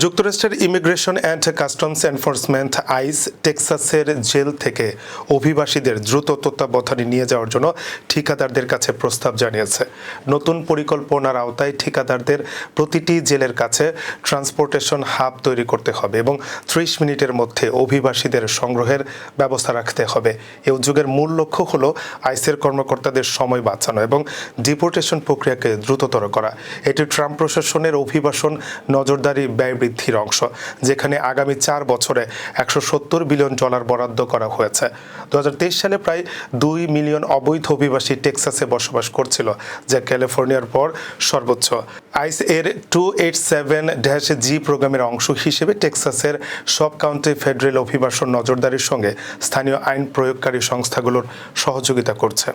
যুক্তরাষ্ট্রের immigration and customs enforcement ICE, টেক্সাসের জেল থেকে অভিবাসীদের দ্রুত তত্ত্বাবধানে নিয়ে যাওয়ার জন্য ঠিকাদারদের কাছে প্রস্তাব জানিয়েছে। নতুন পরিকল্পনার আওতায় ঠিকাদারদের প্রতিটি জেলের কাছে ট্রান্সপোর্টেশন হাব তৈরি করতে হবে এবং ত্রিশ মিনিটের মধ্যে অভিবাসীদের সংগ্রহের ব্যবস্থা রাখতে হবে। এই উদ্যোগের মূল লক্ষ্য হল আইসের কর্মকর্তাদের সময় বাঁচানো এবং ডিপোর্টেশন প্রক্রিয়াকে দ্রুততর করা। এটি ট্রাম্প প্রশাসনের অভিবাসন নজরদারি ব্যয় বৃদ্ধির অংশ, যেখানে আগামী চার বছরে একশো সত্তর বিলিয়ন ডলার বরাদ্দ করা হয়েছে। দু হাজার তেইশ সালে প্রায় দুই মিলিয়ন অবৈধ অভিবাসী টেক্সাসে বসবাস করছিল, যা ক্যালিফোর্নিয়ার পর সর্বোচ্চ। আইস এর two eight seven dash G প্রোগ্রামের অংশ হিসেবে টেক্সাসের সব কাউন্টি ফেডারেল অভিবাসন নজরদারির সঙ্গে স্থানীয় আইন প্রয়োগকারী সংস্থাগুলোর সহযোগিতা করছে।